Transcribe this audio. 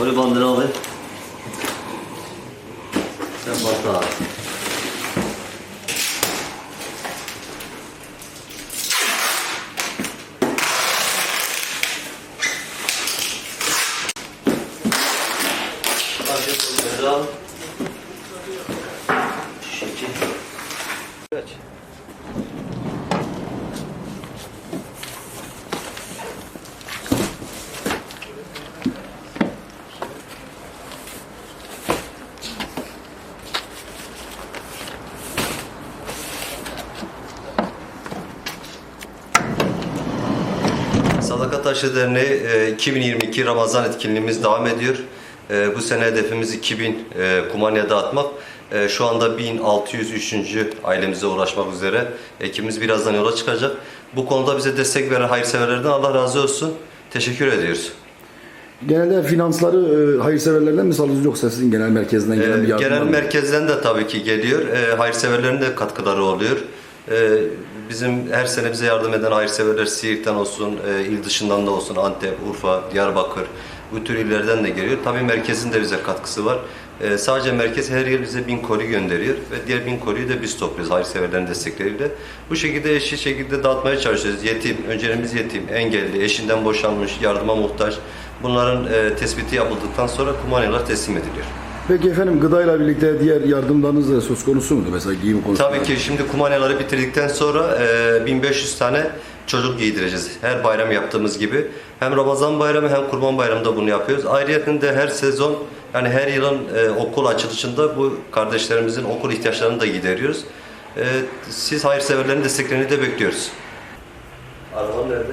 Şöyle bandını alayım. Sen bant abi. Hadi bunları Sadaka Taşı Derneği e, 2022 Ramazan etkinliğimiz devam ediyor. E, Bu sene hedefimiz 2000 e, kumanya dağıtmak. E, Şu anda 1603. ailemize ulaşmak üzere. Ekibimiz birazdan yola çıkacak. Bu konuda bize destek veren hayırseverlerden Allah razı olsun. Teşekkür ediyoruz. Genelde finansları e, hayırseverlerden mi sağlıyorsunuz yoksa sizin genel merkezden gelen bir yardım Genel var mı? merkezden de tabii ki geliyor. Ee, hayırseverlerin de katkıları oluyor. Ee, bizim her sene bize yardım eden hayırseverler Siirt'ten olsun, e, il dışından da olsun, Antep, Urfa, Diyarbakır bu tür illerden de geliyor. Tabii merkezin de bize katkısı var. Ee, sadece merkez her yıl bize bin koli gönderiyor ve diğer bin koliyi de biz topluyoruz hayırseverlerin destekleriyle. Bu şekilde eşit şekilde dağıtmaya çalışıyoruz. Yetim, önceliğimiz yetim, engelli, eşinden boşanmış, yardıma muhtaç. Bunların e, tespiti yapıldıktan sonra kumanyalar teslim ediliyor. Peki efendim gıdayla birlikte diğer yardımlarınız da söz konusu mudur? Mesela giyim konusunda. Tabii ki şimdi kumanyaları bitirdikten sonra e, 1500 tane çocuk giydireceğiz. Her bayram yaptığımız gibi. Hem Ramazan bayramı hem Kurban bayramında bunu yapıyoruz. Ayrıca de her sezon yani her yılın e, okul açılışında bu kardeşlerimizin okul ihtiyaçlarını da gideriyoruz. E, siz hayırseverlerin desteklerini de bekliyoruz. Araban nerede?